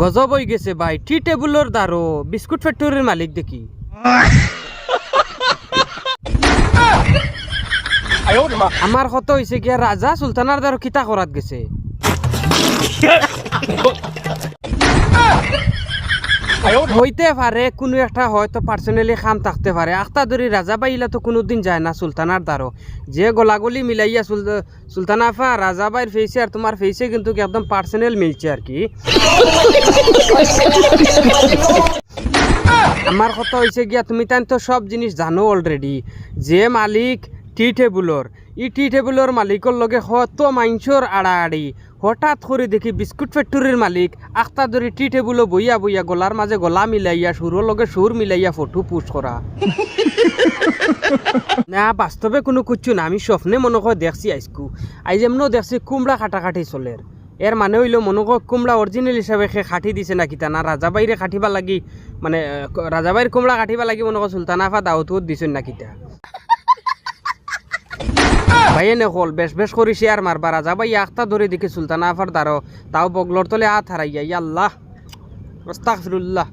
গজব হয়ে গেছে ভাই টি টেবিলের দ্বারো বিস্কুট ফ্যাক্টরির মালিক দেখি। আমার কত হয়েছে গিয়া রাজা সুলতানার দ্বারো খিতা করাত গেছে। হইতে পারে, কোনো একটা হয়তো পার্সোনালি খাম থাকতে পারে। আখতা ধরি রাজা বাইলা তো কোনোদিন যায় না সুলতানার দ্বারো যে গোলাগুলি মিলাইয়া সুল সুলতানা আফা, রাজা বাইর ফেসে আর তোমার ফেসে কিন্তু একদম পার্সোনাল মিলছে আর কি। আমার কথা হয়েছে গিয়া, তুমি তাই তো সব জিনিস জানো অলরেডি যে মালিক টি টেবুলর ই টি টেবুলর মালিকর লগে হত মাইনসর আড়াআড়ি। হঠাৎ করে দেখি বিস্কুট ফ্যাক্টরির মালিক আখতা ধরে টি টেবুলো বইয়া বইয়া গলার মাঝে গলা মিলাইয়া সুরের লগে সুর মিলাইয়া ফটো পোস্ট করা না বাস্তবে কোনো কুচ্ছু না আমি স্বপ্নে মনে হয় দেখছি আইসকু আইজ এমনও দেখছি কুমড়া কাটাকাটি চলের এর মানে হইল মনে হয় কুমড়া অরিজিনাল হিসাবে সে খাটি দিছে নাকি তা না রাজাবাইরে খাটিবা লাগি মানে রাজাবাইর কুমড়া কাটিবা লাগি মনে হয় সুলতানা আফা দাওয়াত দিছেন নাকি তা ভাইয়ে হল বেশ বেশ করি শেয়ার মারবা রাজা ভাই আখতা ধরে দেখি সুলতানা আফার দারো, তাও বগলর তলে হাত হারাইয়া, ইয়াল্লাহ। আস্তাগফিরুল্লাহ।